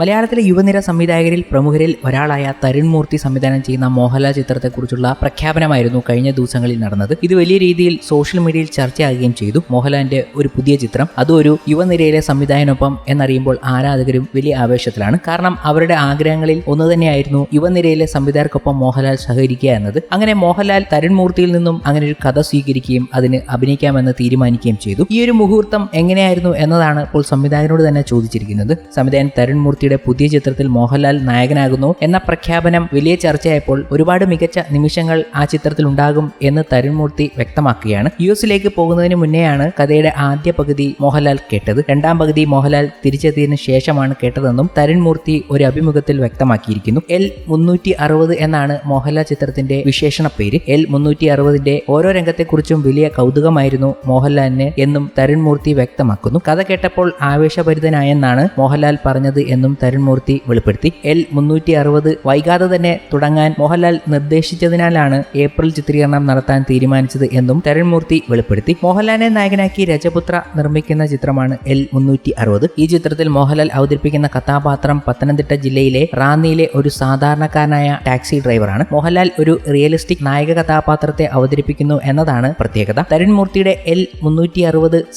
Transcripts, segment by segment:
മലയാളത്തിലെ യുവനിര സംവിധായകരിൽ പ്രമുഖരിൽ ഒരാളായ തരുൺ മൂർത്തി സംവിധാനം ചെയ്യുന്ന മോഹൻലാൽ ചിത്രത്തെക്കുറിച്ചുള്ള പ്രഖ്യാപനമായിരുന്നു കഴിഞ്ഞ ദിവസങ്ങളിൽ നടന്നത്. ഇത് വലിയ രീതിയിൽ സോഷ്യൽ മീഡിയയിൽ ചർച്ചയാകുകയും ചെയ്തു. മോഹൻലാലിന്റെ ഒരു പുതിയ ചിത്രം അതൊരു യുവനിരയിലെ സംവിധായകനൊപ്പം എന്നറിയുമ്പോൾ ആരാധകരും വലിയ ആവേശത്തിലാണ്. കാരണം അവരുടെ ആഗ്രഹങ്ങളിൽ ഒന്ന് തന്നെയായിരുന്നു യുവനിരയിലെ സംവിധായകർക്കൊപ്പം മോഹൻലാൽ സഹകരിക്കുക എന്നത്. അങ്ങനെ മോഹൻലാൽ തരുൺ മൂർത്തിയിൽ നിന്നും അങ്ങനെ ഒരു കഥ സ്വീകരിക്കുകയും അതിന് അഭിനയിക്കാമെന്ന് തീരുമാനിക്കുകയും ചെയ്തു. ഈ ഒരു മുഹൂർത്തം എങ്ങനെയായിരുന്നു എന്നതാണ് ഇപ്പോൾ സംവിധായകനോട് തന്നെ ചോദിച്ചിരിക്കുന്നത്. സംവിധായകൻ തരുൺ മൂർത്തിയുടെ പുതിയ ചിത്രത്തിൽ മോഹൻലാൽ നായകനാകുന്നു എന്ന പ്രഖ്യാപനം വലിയ ചർച്ചയായപ്പോൾ ഒരുപാട് മികച്ച നിമിഷങ്ങൾ ആ ചിത്രത്തിൽ ഉണ്ടാകും എന്ന് തരുൺ മൂർത്തി വ്യക്തമാക്കുകയാണ്. യു എസിലേക്ക് പോകുന്നതിന് മുന്നെയാണ് കഥയുടെ ആദ്യ പകുതി മോഹൻലാൽ കേട്ടത്. രണ്ടാം പകുതി മോഹൻലാൽ തിരിച്ചെത്തിയതിനു ശേഷമാണ് കേട്ടതെന്നും തരുൺ മൂർത്തി ഒരു അഭിമുഖത്തിൽ വ്യക്തമാക്കിയിരിക്കുന്നു. എൽ മുന്നൂറ്റി അറുപത് എന്നാണ് മോഹൻലാൽ ചിത്രത്തിന്റെ വിശേഷണ പേര്. എൽ മുന്നൂറ്റി അറുപതിന്റെ ഓരോ രംഗത്തെക്കുറിച്ചും വലിയ കൗതുകമായിരുന്നു മോഹൻലാലിന് എന്നും തരുൺ മൂർത്തി വ്യക്തമാക്കുന്നു. കഥ കേട്ടപ്പോൾ ആവേശഭരിതനായെന്നാണ് മോഹൻലാൽ പറഞ്ഞത് എന്നും തരുൺ മൂർത്തി വെളിപ്പെടുത്തി. എൽ മുന്നൂറ്റി അറുപത് വൈകാതെ തന്നെ തുടങ്ങാൻ മോഹൻലാൽ നിർദ്ദേശിച്ചതിനാലാണ് ഏപ്രിൽ ചിത്രീകരണം നടത്താൻ തീരുമാനിച്ചത് എന്നും തരുൺമൂർത്തി വെളിപ്പെടുത്തി. മോഹൻലാലിനെ നായകനാക്കി രജപുത്ര നിർമ്മിക്കുന്ന ചിത്രമാണ് എൽ മുന്നൂറ്റി അറുപത് ഈ ചിത്രത്തിൽ മോഹൻലാൽ അവതരിപ്പിക്കുന്ന കഥാപാത്രം പത്തനംതിട്ട ജില്ലയിലെ റാന്നിയിലെ ഒരു സാധാരണക്കാരനായ ടാക്സി ഡ്രൈവറാണ്. മോഹൻലാൽ ഒരു റിയലിസ്റ്റിക് നായക കഥാപാത്രത്തെ അവതരിപ്പിക്കുന്നു എന്നതാണ് പ്രത്യേകത. തരുൺമൂർത്തിയുടെ എൽ മുന്നൂറ്റി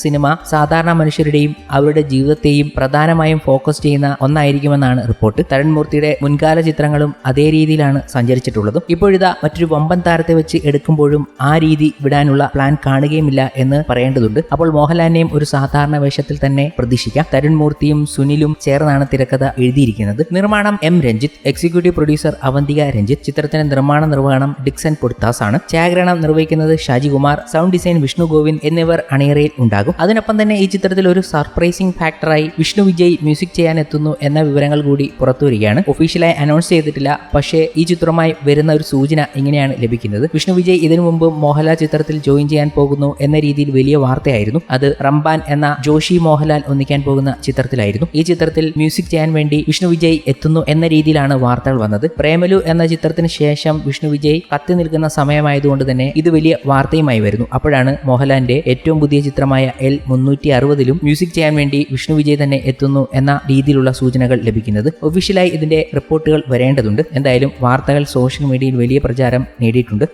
സിനിമ സാധാരണ മനുഷ്യരുടെയും അവരുടെ ജീവിതത്തെയും പ്രധാനമായും ഫോക്കസ് ചെയ്യുന്ന ഒന്നായിരിക്കുമെന്നാണ് റിപ്പോർട്ട്. തരൺമൂർത്തിയുടെ മുൻകാല ചിത്രങ്ങളും അതേ രീതിയിലാണ് സഞ്ചരിച്ചിട്ടുള്ളതും. ഇപ്പോഴിതാ മറ്റൊരു വമ്പൻ താരത്തെ വെച്ച് എടുക്കുമ്പോഴും ആ രീതി വിടാനുള്ള പ്ലാൻ കാണുകയുമില്ല എന്ന് പറയേണ്ടതുണ്ട്. അപ്പോൾ മോഹൻലാലിനെയും ഒരു സാധാരണ വേഷത്തിൽ തന്നെ പ്രതീക്ഷിക്കാം. തരുൺമൂർത്തിയും സുനിലും ചേർന്നാണ് തിരക്കഥ എഴുതിയിരിക്കുന്നത്. നിർമ്മാണം M Ranjith executive producer Avantika Ranjith ചിത്രത്തിന്റെ നിർമ്മാണ നിർവഹണം ഡിക്സൺ പൊടുത്താസ് ആണ് ഛായാഗ്രഹണം നിർവഹിക്കുന്നത് ഷാജികുമാർ സൗണ്ട് ഡിസൈൻ വിഷ്ണു ഗോവിന്ദ് എന്നിവർ അണിയറയിൽ ഉണ്ടാകും. അതിനൊപ്പം തന്നെ ഈ ചിത്രത്തിൽ ഒരു സർപ്രൈസിംഗ് ഫാക്ടറായി വിഷ്ണു വിജയ് മ്യൂസിക് ചെയ്യാൻ എത്തുന്നു എന്ന വിവരങ്ങൾ കൂടി പുറത്തു വരികയാണ് ഒഫീഷ്യലായി അനൗൺസ് ചെയ്തിട്ടില്ല. പക്ഷേ ഈ ചിത്രമായി വരുന്ന ഒരു സൂചന ഇങ്ങനെയാണ് ലഭിക്കുന്നത്. വിഷ്ണു വിജയ് ഇതിനു മുമ്പ് മോഹൻലാൽ ചിത്രത്തിൽ ജോയിൻ ചെയ്യാൻ പോകുന്നു എന്ന രീതിയിൽ വലിയ വാർത്തയായിരുന്നു. അത് റംബാൻ എന്ന ജോഷി മോഹൻലാൽ ഒന്നിക്കാൻ പോകുന്ന ചിത്രത്തിലായിരുന്നു. ഈ ചിത്രത്തിൽ മ്യൂസിക് ചെയ്യാൻ വേണ്ടി വിഷ്ണു വിജയ് എത്തുന്നു എന്ന രീതിയിലാണ് വാർത്തകൾ വന്നത്. പ്രേമലു എന്ന ചിത്രത്തിന് ശേഷം വിഷ്ണു വിജയ് കത്തി നിൽക്കുന്ന സമയമായതുകൊണ്ട് തന്നെ ഇത് വലിയ വാർത്തയുമായി വരുന്നു. അപ്പോഴാണ് മോഹൻലാലിന്റെ ഏറ്റവും പുതിയ ചിത്രമായ എൽ മുന്നൂറ്റി അറുപതിലും മ്യൂസിക് ചെയ്യാൻ വേണ്ടി വിഷ്ണു വിജയ് തന്നെ എത്തുന്നു എന്ന രീതിയിലുള്ള സൂചനകൾ ലഭിക്കുന്നത്. ഒഫീഷ്യലായി ഇതിന്റെ റിപ്പോർട്ടുകൾ വരേണ്ടതുണ്ട്. എന്തായാലും വാർത്തകൾ സോഷ്യൽ മീഡിയയിൽ വലിയ പ്രചാരം നേടിയിട്ടുണ്ട്.